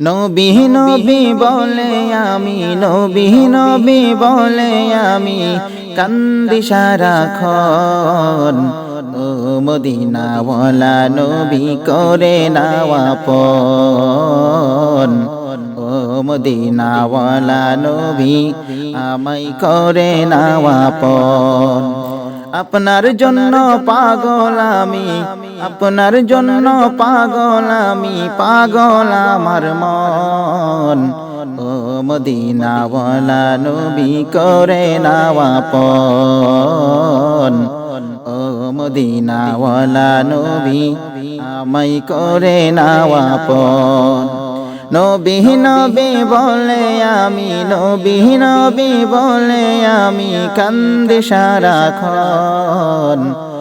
নবী নবী বলে আমি, নবী নবী বলে আমি কান্দি সারাক্ষণ ও মদিনাওয়ালা নবী করে নাওয়া পন ও মদিনাওয়ালা নবী আমাই করে নাওয়া পন আপনার জন্য পাগল আমি আপনার জন্য পাগল আমি, পাগল আমার মন। ও মদিনাওয়ালা নবী করে নাওয়া পন ও মদিনাওয়ালা নবী আমাই করে নাওয়া পন নবী নবী বলে আমি, নবী নবী বলে আমি কান্দি সারাক্ষণ ও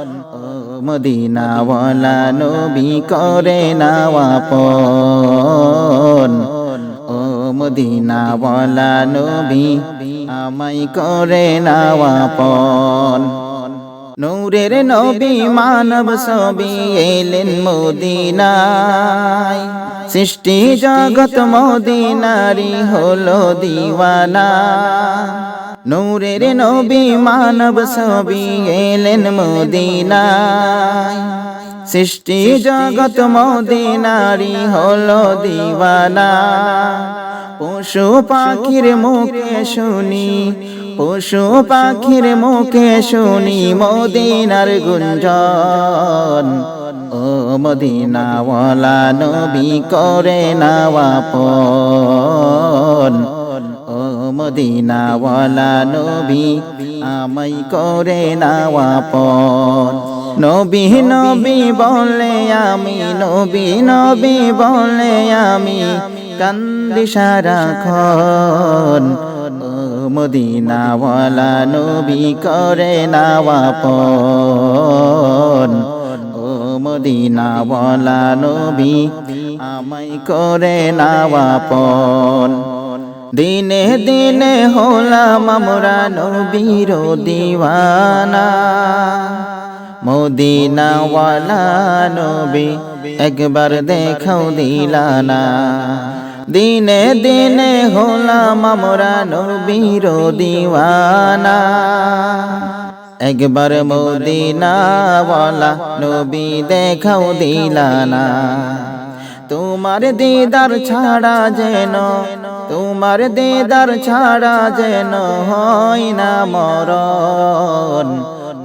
মদিনাওয়ালা নবী করে নাওয়া পন ও মদিনাওয়ালা নবী আমাই করে নাওয়া পন নূরের নবী মানব সবি এলেন মদিনায়। সৃষ্টি জগৎ মদিনারি হলো দিওয়ানা। নূরের নবী মানব সবি এলেন মদিনায়। সৃষ্টি জগৎ মদিনারি হলো দিওয়ানা। পশু পাখির মুখে শুনি, পশু পাখির মুখে শুনি মদিনার গুঞ্জন। ও মদিনাওয়ালা নবী করে নাওয়া পন মদিনাওয়ালা নবী আমাই করে নাওয়া পন নবী নবী বলে আমি, নবী নবী বলে আমি কান্দি ও মদিনাওয়ালা নবী করে নাওয়া পন ও মদিনাওয়ালা নবী আমাই করে নাওয়া পন দিনে দিনে হলাম আমরা নবীর দিওয়ানা। মদিনাওয়ালা নবী একবার দেখাও দিলানা। দিনে দিনে হলাম আমরা নবীর দিওয়ানা। একবার মদিনাওয়ালা নবী দেখাও দিলানা। তোমার দিদার ছাড়া যেন তোমার দিদার ছাড়া যেন হয় না মরণ।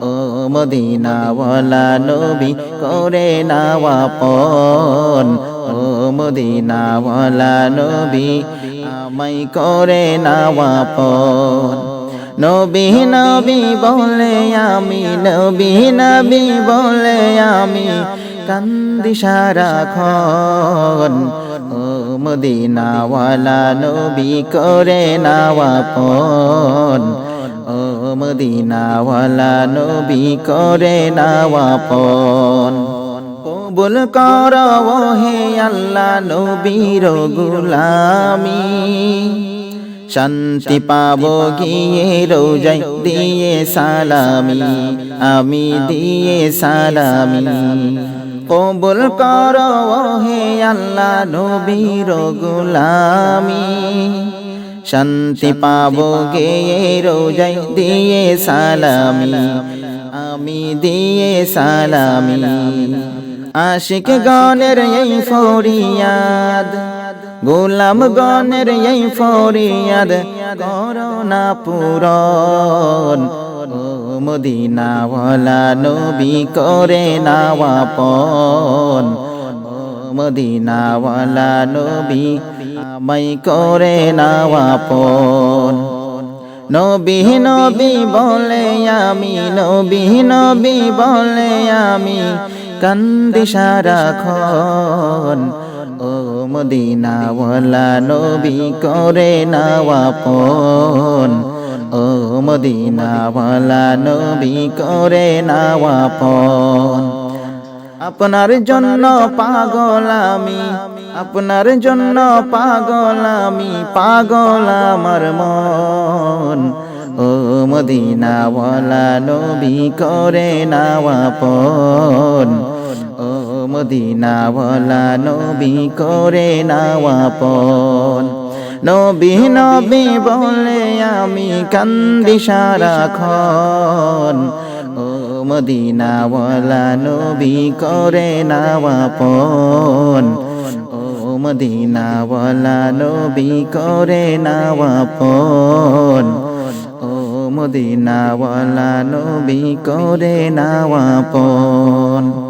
ও মদিনাওয়ালা নবী করে নাওয়া পন ও মদিনাওয়ালা নবী আমাই করে নাওয়া পন নবী নবী বলে আমি নবী নবী বলে আমি কান্দি সারাক্ষণ ও মদিনাওয়ালা নবী করে নাওয়া পন, ও মদিনাওয়ালা নবী করে নাওয়া পন। কবুল কর হে আল্লাহ নবীর গুলামি, শান্তি পাব গিয়ে রোজাই দিয়ে সালামি, আমি দিয়ে সালামি। কবুল কর হে আল্লাহ নবীর গুলামি। শান্তি পাবো গে রোজাই দিয়ে সালামি। আমি দিয়ে সালামি। আশিক গনের এই ফরিয়াদ, গোলাম গনের এই ফরিয়াদ, করোনা পুরন ও মদিনাওয়ালা নবী করে নাওয়া পন ও মদিনাওয়ালা নবী আমাই করে নাওয়া পন নবী নবী বলে আমি, নবী নবী বলে আমি কান্দি সারাক্ষণ ও মদিনাওয়ালা নবী করে নাওয়া পন ও মদিনাওয়ালা নবী করে নাওয়া পন আপনার জন্য পাগল আমি আপনার জন্য পাগল আমি পাগল আমার মন। ও মদিনাওয়ালা নবী করে নাওয়া পন ও মদিনাওয়ালা নবী করে নাওয়াপন নবী নবী বলে আমি কান্দি সারা সারাক্ষণ। ও মদিনাওয়ালা নবী করে নাওয়াপন ও মদিনাওয়ালা নবী করে নাওয়াপন ও মদিনাওয়ালা নবী করে নাওয়াপন